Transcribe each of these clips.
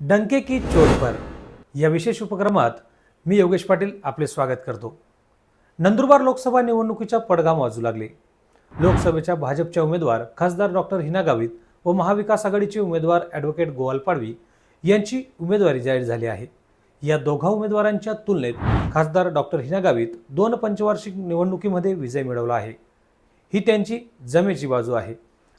डंके की चोट पर. या विशेष उपक्रमात मी योगेश पाटील आपले स्वागत करतो. नंदुरबार लोकसभा निवडणुकीच्या पडगाम वाजू लागले. लोकसभेच्या भाजपच्या उमेदवार खासदार डॉक्टर हिना गावित व महाविकास आघाडीचे उमेदवार ॲडव्होकेट गोवाल पाडवी यांची उमेदवारी जाहीर झाली आहे. या दोघा उमेदवारांच्या तुलनेत खासदार डॉक्टर हिना गावित दोन पंचवार्षिक निवडणुकीमध्ये विजय मिळवला आहे. ही त्यांची जमेची बाजू आहे.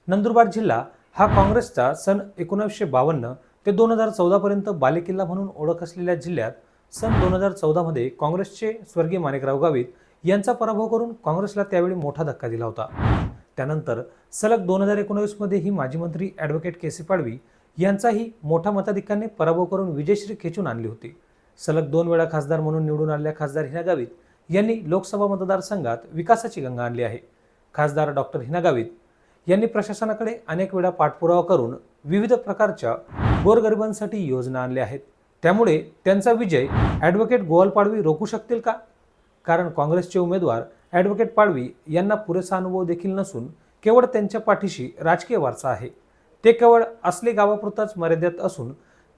नंदुरबार जिल्हा हा काँग्रेसचा सन एकोणीसशे बावन्न ते दोन हजार चौदापर्यंत बालेकिल्ला म्हणून ओळख असलेल्या जिल्ह्यात सन दोन हजार चौदामध्ये काँग्रेसचे स्वर्गीय माणिकराव गावित यांचा पराभव करून काँग्रेसला त्यावेळी मोठा धक्का दिला होता. त्यानंतर सलग दोन हजार एकोणवीसमध्ये ही माजी मंत्री ॲडव्होकेट के सी पाडवी यांचाही मोठ्या मताधिक्याने पराभव करून विजयश्री खेचून आणली होती. सलग दोन वेळा खासदार म्हणून निवडून आलेल्या खासदार हिना गावित यांनी लोकसभा मतदारसंघात विकासाची गंगा आणली आहे. खासदार डॉक्टर हिना गावित यांनी प्रशासनाकडे अनेक वेळा पाठपुरावा करून विविध प्रकारच्या गोरगरिबांसाठी योजना आणल्या आहेत. त्यामुळे त्यांचा विजय ॲडव्होकेट गोवाल पाडवी रोखू शकतील का? कारण काँग्रेसचे उमेदवार ॲडव्होकेट पाडवी यांना पुरेसा अनुभव देखील नसून केवळ त्यांच्या पाठीशी राजकीय वारसा आहे. ते केवळ असली गावापुरताच मर्यादित असून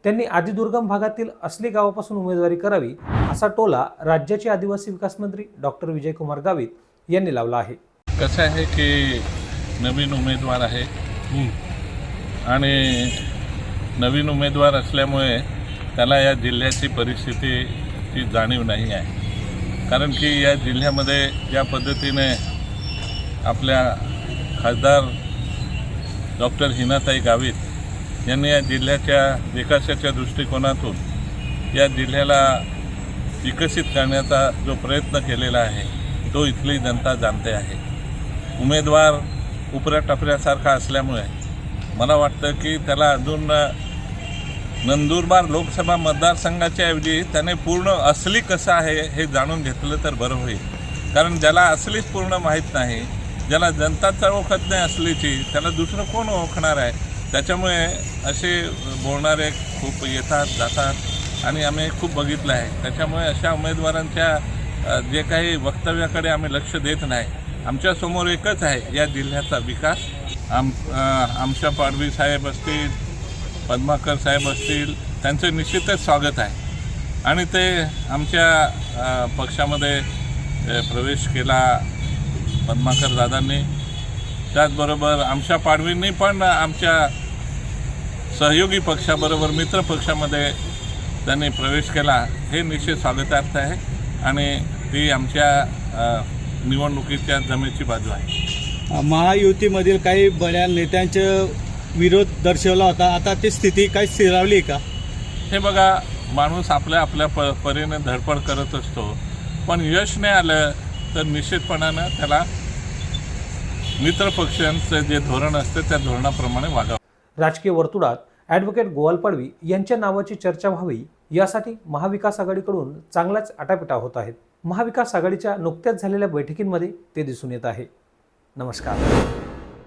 त्यांनी आदिदुर्गम भागातील असली गावापासून उमेदवारी करावी असा टोला राज्याचे आदिवासी विकास मंत्री डॉक्टर विजयकुमार गावित यांनी लावला आहे. कसं आहे की नवीन उमेदवार आहे. आणि नवीन उमेदवार असल्यामुळे त्याला या जिल्ह्याची परिस्थितीची जाणीव नाही आहे. कारण की या जिल्ह्यामध्ये ज्या पद्धतीने आपल्या खासदार डॉक्टर हिनाताई गावित यांनी या जिल्ह्याच्या विकासाच्या दृष्टिकोनातून या जिल्ह्याला विकसित करण्याचा जो प्रयत्न केलेला आहे तो इथली जनता जाणते आहे. उमेदवार उपऱ्या टपऱ्यासारखा असल्यामुळे मला वाटतं की त्याला अजून नंदुरबार लोकसभा मतदारसंघाच्या ऐवजी त्याने पूर्ण असली कसं आहे हे जाणून घेतलं तर बरं होईल. कारण ज्याला असलीच पूर्ण माहीत नाही ज्याला जनताच ओळखत नाही असलीची त्याला दुसरं कोण ओळखणार आहे? त्याच्यामुळे असे बोलणारे खूप येतात जातात आणि आम्ही खूप बघितलं आहे. त्याच्यामुळे अशा उमेदवारांच्या जे काही वक्तव्याकडे आम्ही लक्ष देत नाही. आमच्यासमोर एकच आहे या जिल्ह्याचा विकास. आम आमच्या पाडवी साहेब असतील पद्माकर साहेब असतील त्यांचं निश्चितच स्वागत आहे. आणि ते आमच्या पक्षामध्ये प्रवेश केला पद्माकर दादांनी. त्याचबरोबर आमच्या पाडवींनी पण आमच्या सहयोगी पक्षाबरोबर मित्र पक्षामध्ये त्यांनी प्रवेश केला. हे निश्चित स्वागतार्थ आहे आणि ती आमच्या निवडणुकीच्या जमेची बाजू आहे. महायुतीमधील काही बड्या नेत्यांचा विरोध दर्शवला होता. आता ती स्थिती काही स्थिरावली का? हे बघा माणूस आपल्या आपल्या प परीने धडपड करत असतो. पण यश नाही आलं तर निश्चितपणानं त्याला मित्रपक्षांचं जे धोरण असतं त्या धोरणाप्रमाणे वागावं. राजकीय वर्तुळात ॲडव्होकेट गोवाल पाडवी यांच्या नावाची चर्चा व्हावी यासाठी महाविकास आघाडीकडून चांगलाच आटापिटा होत आहेत. महाविकास आघाडीच्या नुकत्याच झालेल्या बैठकींमध्ये ते दिसून येत आहे. नमस्कार.